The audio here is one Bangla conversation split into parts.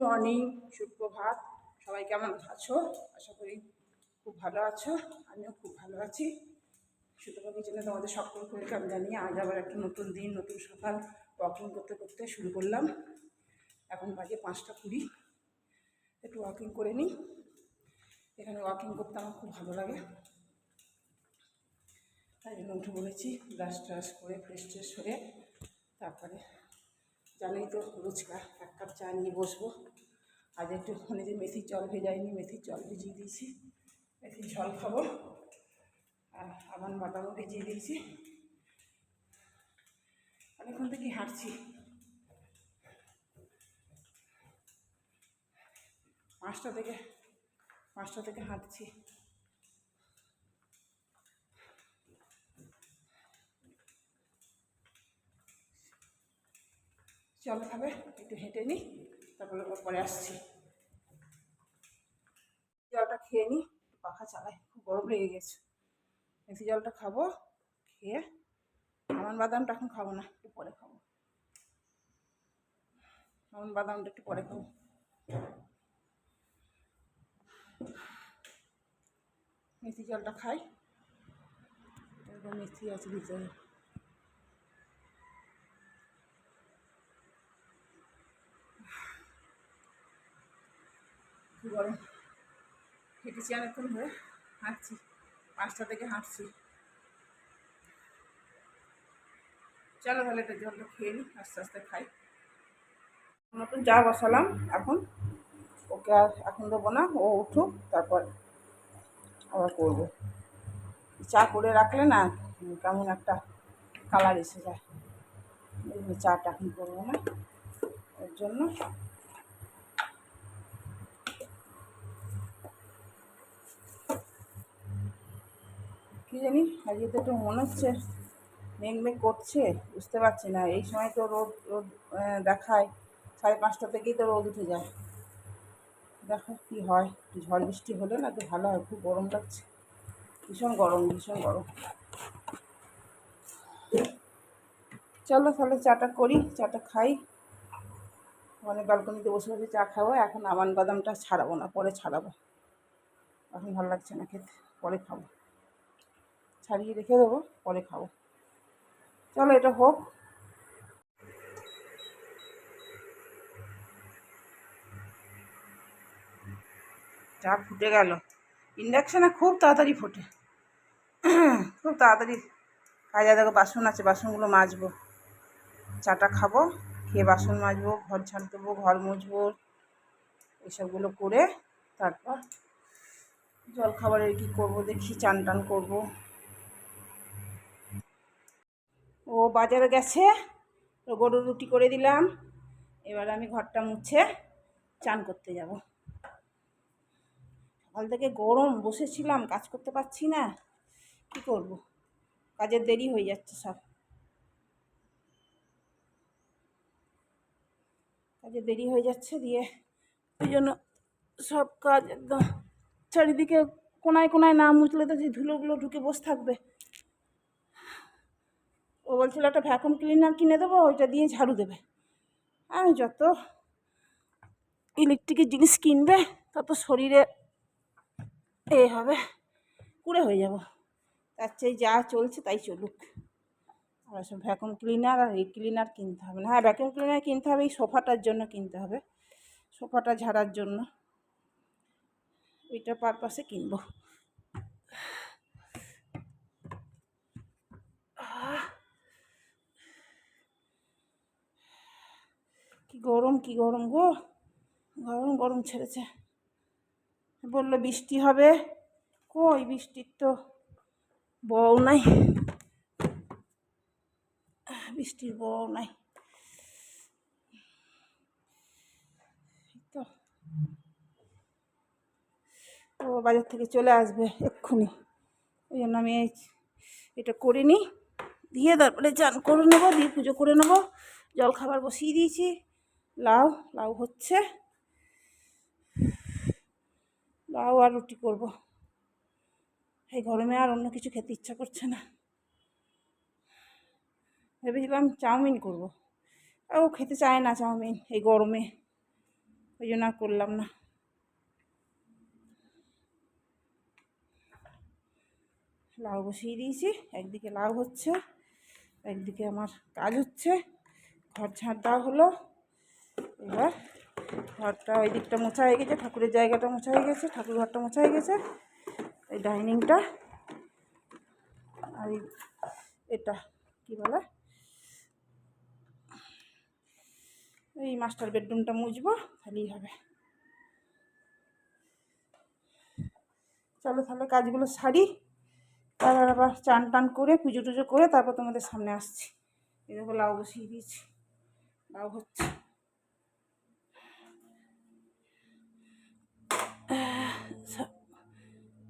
মর্নিং সুপ্রভাত, সবাই কেমন আছো? আশা করি খুব ভালো আছো, আমিও খুব ভালো আছি। সুতরাং জন্য তোমাদের সকলকে আমি জানিয়ে আজ আবার একটা নতুন দিন, নতুন সকাল ওয়াকিং করতে করতে শুরু করলাম। এখন বাজে পাঁচটা কুড়ি, একটু ওয়াকিং করে নিই। এখানে ওয়াকিং করতে আমার খুব ভালো লাগে। তাই জন্য উঠে বলেছি ব্রাশ ট্রাশ করে ফ্রেশ ট্রেশ হয়ে তারপরে জানোই তো রোজকার এক কাপ চা নিয়ে বসবো। আজ একটু ওখানে যে মেথির জল ভেজাইনি, মেথির জল ভিজিয়ে দিয়েছি। মেথির জল খাব। আর আবার বাদামও ভেজিয়ে দিয়েছি। অনেকক্ষণ থেকে হাঁটছি। পাঁচটা থেকে পাঁচটা থেকে হাঁটছি। জল খাবে, একটু হেঁটে নিই তারপরে পরে আসছি। জলটা খেয়ে নিই পাখা চালাই খুব গরম লেগে গেছে। মেথি জলটা খাব, খেয়ে আমন বাদামটা এখন খাব না, একটু পরে খাব। আমন বাদামটা একটু পরে খাব। মেথি জলটা খাই, এরকম মেথি আছে ভিতরে। কি গরম হেঁটেছি অনেকক্ষণ ধরে, হাঁটছি, পাঁচটা থেকে হাঁটছি। চলো তাহলে একটা জলটা খেয়ে নিই আস্তে আস্তে খাই। নতুন চা বসালাম, এখন ওকে আর এখন দেবো না, ও উঠুক, তারপর আবার করব। চা করে রাখলে না কেমন একটা কালার এসে যায়। চাটা এখন করব না, এর জন্য কী জানি? আজকে তো একটু মনে হচ্ছে মেঘ মেঘ করছে, বুঝতে পারছি না। এই সময় তো রোদ রোদ দেখায়। সাড়ে পাঁচটা থেকেই তো রোদ উঠে যায়। দেখো কী হয়। একটু ঝড় বৃষ্টি হলে না তো ভালো হয়। খুব গরম লাগছে। ভীষণ গরম ভীষণ গরম। চলো তাহলে চাটা করি, চাটা খাই। মানে ব্যালকনিতে বসে বসে চা খাব। এখন আমান বাদামটা ছাড়াবো না, পরে ছাড়াবো। এখন ভালো লাগছে না খেতে, পরে খাব। ছাড়িয়ে রেখে দেবো, পরে খাব। চলো, এটা হোক। চা ফুটে গেল। ইন্ডাকশানে খুব তাড়াতাড়ি ফোটে। খুব তাড়াতাড়ি। কাজে দেখো, বাসন আছে, বাসনগুলো মাজবো। চাটা খাব, খেয়ে বাসন মাজবো, ঘর ঝাড় দেবো ঘর মুছবো এসবগুলো করে তারপর জল খাবারের কী করব, দেখি, চান টান করব। ও বাজারে গেছে গরুর রুটি করে দিলাম। এবার আমি ঘরটা মুছে চান করতে যাব। সকাল থেকে গরম, বসেছিলাম, কাজ করতে পারছি না। কি করব? কাজের দেরি হয়ে যাচ্ছে সব। কাজে দেরি হয়ে যাচ্ছে দিয়ে ওই জন্য সব কাজ একদম চারিদিকে কোনায় কোনায় না মুছলে তো যে ধুলোগুলো ঢুকে বসে থাকবে। ও বলছিল, একটা ভ্যাকুম ক্লিনার কিনে দেবো, ওইটা দিয়ে ঝাড়ু দেবে। আমি যত ইলেকট্রিকের জিনিস কিনবে, তত শরীরে এ হবে, কুড়ে হয়ে যাব। তার চেয়ে যা চলছে তাই চলুক। আর সব ভ্যাকুম ক্লিনার আর এই ক্লিনার কিনতে হবে না। হ্যাঁ ভ্যাকুম ক্লিনার কিনতে হবে, এই সোফাটার জন্য কিনতে হবে। সোফাটা ঝাড়ার জন্য। ওইটা পারপাসে কিনবো কি গরম কি গরম গো? গরম গরম ছেড়েছে। বলল, বৃষ্টি হবে? কই বৃষ্টির তো বউ নাই। বৃষ্টির বউ নাই। তো। ও বাজার থেকে চলে আসবে এক্ষুনি। ওই জন্য আমি এটা করে নিই দিয়ে তারপরে চান করে নেব, দিয়ে পুজো করে নেব। জল খাবার বসিয়ে দিয়েছি। লাউ লাউ হচ্ছে। লাউ আর রুটি করব। এই গরমে আর অন্য কিছু খেতে ইচ্ছা করছে না। ভেবেছিলাম চাউমিন করব। ও খেতে চায় না চাউমিন এই গরমে। ওই জন্য আর করলাম না। লাউ বসিয়ে দিয়েছি। একদিকে লাউ হচ্ছে, একদিকে আমার কাজ হচ্ছে। ঘর ঝাঁট দেওয়া হলো। এবার ঘরটা ওই দিকটা মোছা হয়ে গেছে, ঠাকুরের জায়গাটা মোছা হয়ে গেছে, ঠাকুর ঘরটা মোছা হয়ে গেছে। এই ডাইনিংটা, আর এটা, কি বলে? এই মাস্টার বেডরুমটা মুছবো, তাহলেই হবে। চলো তাহলে কাজগুলো সারি, তারপর আবার চান টান করে, পুজো টুজো করে তারপর তোমাদের সামনে আসছি। দেখো লাউ বসিয়ে দিয়েছি, লাউ হচ্ছে।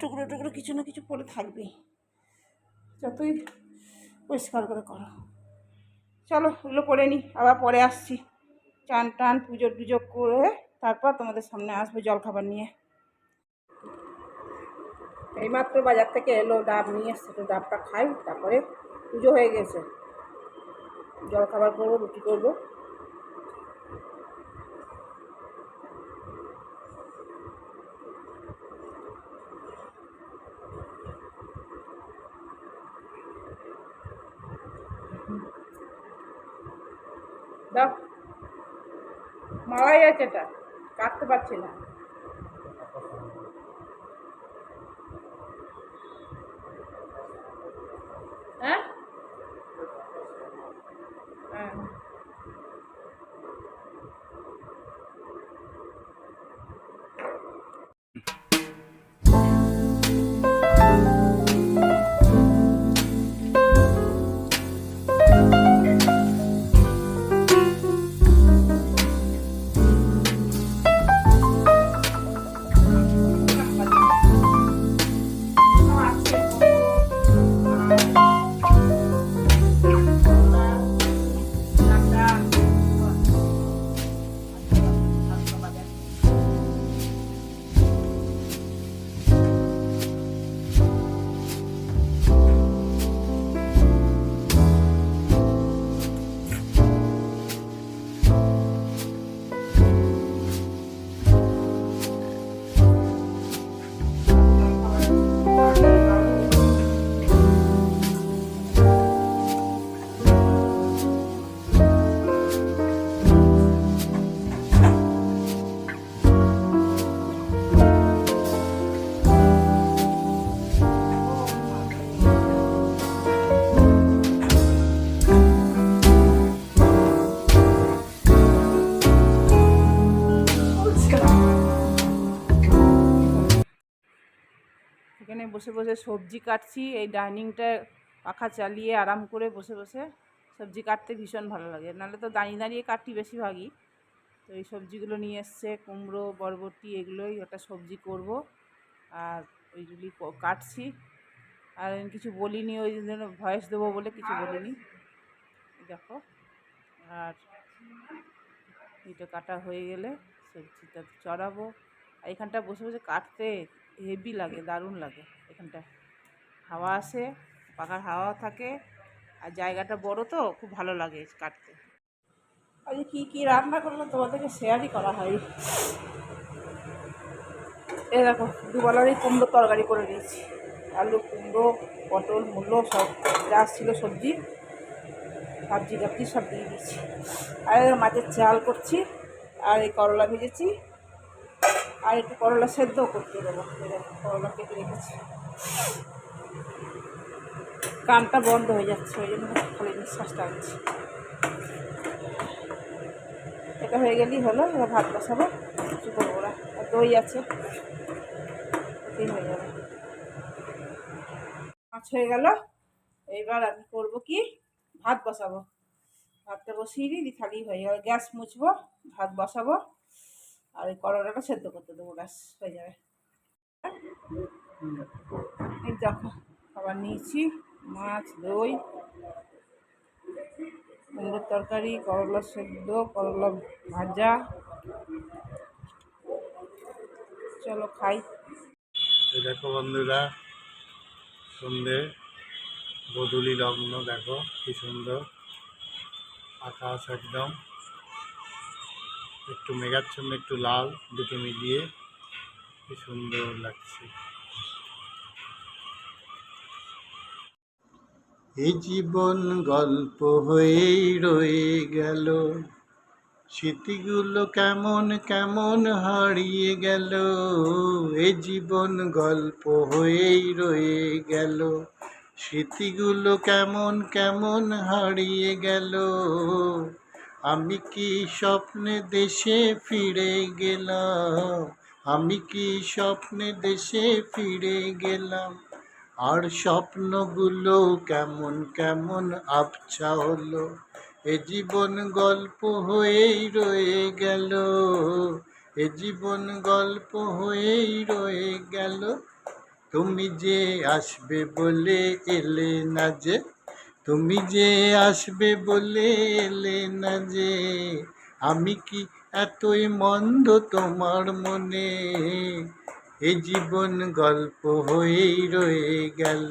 টুকরো টুকরো কিছু না কিছু পড়ে থাকবেই। যতই পরিষ্কার করে করো। চলো ওগুলো করে নিই, আবার পরে আসছি। চান টান, পুজো টুজো করে তারপর তোমাদের সামনে আসব জলখাবার নিয়ে। এইমাত্র বাজার থেকে এলো, ডাব নিয়ে এসছে, তো ডাবটা খাই, তারপরে পুজো হয়ে গেছে। জলখাবার করব, রুটি করব। দাও। মাওয়াই আছে এটা কাটতে পারছি না। এখানে বসে বসে সবজি কাটছি, এই ডাইনিংটা পাখা চালিয়ে আরাম করে বসে বসে সবজি কাটতে ভীষণ ভালো লাগে। নাহলে তো দাঁড়িয়ে দাঁড়িয়ে কাটি বেশিরভাগই। তো এই সবজিগুলো নিয়ে এসছে, কুমড়ো, বরবটি, এগুলোই একটা সবজি করব। আর ওইগুলি কাটছি। আর কিছু বলিনি, ওই জন্য ভয়েস দেবো বলে কিছু বলিনি। দেখো, আর এটা কাটা হয়ে গেলে সবজিটা চড়াবো। আর এখানটা বসে বসে কাটতে হেভি লাগে, দারুণ লাগে এখানটা হাওয়া আসে, পাখার হাওয়া থাকে, আর জায়গাটা বড় তো, খুব ভালো লাগে কাটতে। আজকে কী কী রান্না করলাম তোমাদেরকে শেয়ারই করা হয় এ দেখো, দুবেলারই কুমড়ো তরকারি করে দিয়েছি। আলু, কুমড়ো, পটল, মূলো, সব যা ছিল সবজি সবজি টাবজি সব দিয়ে দিয়েছি। আর মাছের চাল করছি, আর এই করলা ভেজেছি। আর একটু করলা সেদ্ধ করতে দেবো। করলা কেটে রেখেছি। কানটা বন্ধ হয়ে যাচ্ছে, ওই জন্য খালি নিঃশ্বাস টানছি এটা হয়ে গেলেই হলো, এবার ভাত বসাবো, কিছু করব না। আর দই আছে হয়ে যাবে মাছ হয়ে গেল এইবার আমি করব কি? ভাত বসাবো। ভাতটা বসিয়ে দিই থালি হয়ে যাবে গ্যাস মুছবো, ভাত বসাবো। আর এই করলাটা সেদ্ধ করতে দেবো, ব্যাস, হয়ে যাবে। এই দেখো খাবার নিয়েছি মাছ, দই, কুমড়োর তরকারি, করলা সেদ্ধ, করলা ভাজা। চলো খাই। দেখো বন্ধুরা, সন্ধে, বদলি লগ্ন, দেখো কি সুন্দর। আকাশ একদম একটু মেঘাচ্ছন্ন, একটু লাল, দুটো মিলিয়ে কি সুন্দর লাগছে। এই জীবন গল্প হয়েই রয়ে গেল, স্মৃতিগুলো কেমন কেমন হারিয়ে গেল, এ জীবন গল্প হয়েই রয়ে গেল, স্মৃতিগুলো কেমন কেমন হারিয়ে গেল। আমি কি স্বপ্নে দেশে ফিরে গেলাম? আমি কি স্বপ্নে দেশে ফিরে গেলাম? আর স্বপ্নগুলো কেমন কেমন আবছা হলো? এ জীবন গল্প হয়েই রয়ে গেল। এ জীবন গল্প হয়েই রয়ে গেল। তুমি যে আসবে বলে এলে না যে তুমি যে আসবে বলে এলে না যে, আমি কি এতই মন্দ তোমার মনে? এ জীবন গল্প হয়েই রয়ে গেল,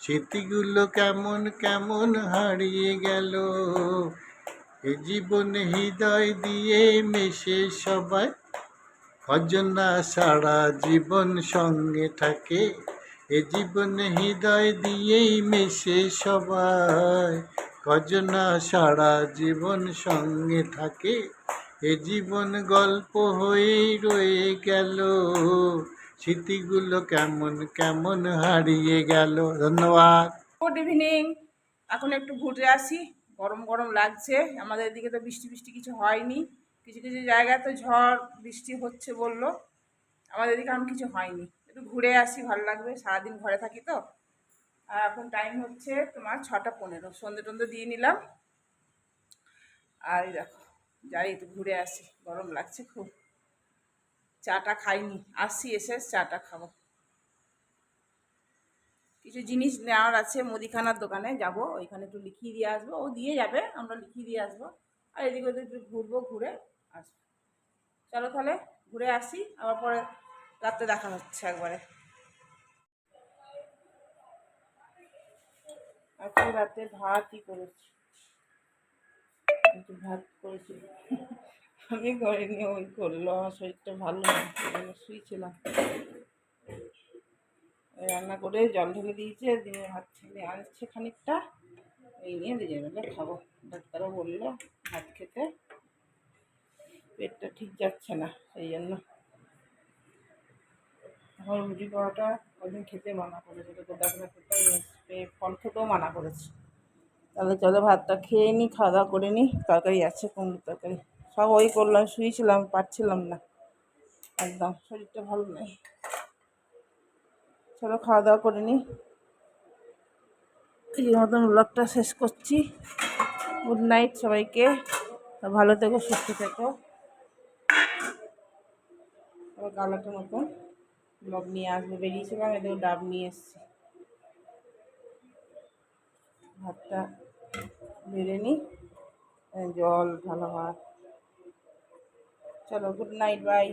স্মৃতিগুলো কেমন কেমন হারিয়ে গেল। এ জীবন হৃদয় দিয়ে মেশে সবাই, অজনা সারা জীবন সঙ্গে থাকে। এ জীবনে হৃদয় দিয়েই মেশে সবাই। কজনা সারা জীবন সঙ্গে থাকে। এ জীবন গল্প হয়েই রয়ে গেল। স্মৃতিগুলো কেমন কেমন হারিয়ে গেল। ধন্যবাদ। গুড ইভিনিং এখন একটু ঘুরে আসি। গরম গরম লাগছে। আমাদের এদিকে তো বৃষ্টি বৃষ্টি কিছু হয়নি। কিছু কিছু জায়গায় তো ঝড়, বৃষ্টি হচ্ছে বলল। আমাদের এদিকে এখন কিছু হয়নি। একটু ঘুরে আসি, ভালো লাগবে। সারাদিন ঘরে থাকি তো। আর এখন টাইম হচ্ছে তোমার ছটা পনেরো। সন্ধে টন্ধে দিয়ে নিলাম। আর দেখো, যাই একটু ঘুরে আসি। গরম লাগছে খুব। চাটা খাইনি। আসছি এসে চাটা খাব। কিছু জিনিস নেওয়ার আছে মুদিখানার দোকানে, যাব। ওইখানে একটু লিখিয়ে দিয়ে আসব। ও দিয়ে যাবে, আমরা লিখিয়ে দিয়ে আসব। আর এদিকে ওদিকে একটু ঘুরবো, ঘুরে আসব। চলো তাহলে, ঘুরে আসি। আবার পরে রাত্রে দেখা হচ্ছে একবারে। আজকে রাতে ভাতই করেছি একটু ভাত করেছি আমি করিনি, ওই করল, আমার শরীরটা ভালো না শুয়েছিলাম রান্না করে জল ঢেলে দিয়েছে, দিয়ে ভাত ছেলে আনছে খানিকটা, এই নিয়ে দুজন মিলে খাব। ডাক্তারও বলল ভাত খেতে, পেটটা ঠিক যাচ্ছে না, সেই জন্য। এখন রুটি পরোটা ওদিন খেতে মানা করেছে, তো ডাক্তার খেতে ফল খেতেও মানা করেছে। তাহলে চলো ভাতটা খেয়ে নিই খাওয়া দাওয়া করে নিই তরকারি আছে, কুমড়োর তরকারি। সব ওই করলাম, শুয়েছিলাম, পারছিলাম না। একদম, শরীরটা ভালো নেই। চলো খাওয়া দাওয়া করে নিই এই মতন ব্লগটা শেষ করছি। গুড নাইট সবাইকে। ভালো থেকো, সুস্থ থেকো। আবার কালারটার মতন ব্লগ নিয়ে আসবে বেরিয়েছিলাম এদের ডাব নিয়ে এসছি। ভাতটা বেড়ে নিই জল ভালো ভাত। চলো গুড নাইট বাই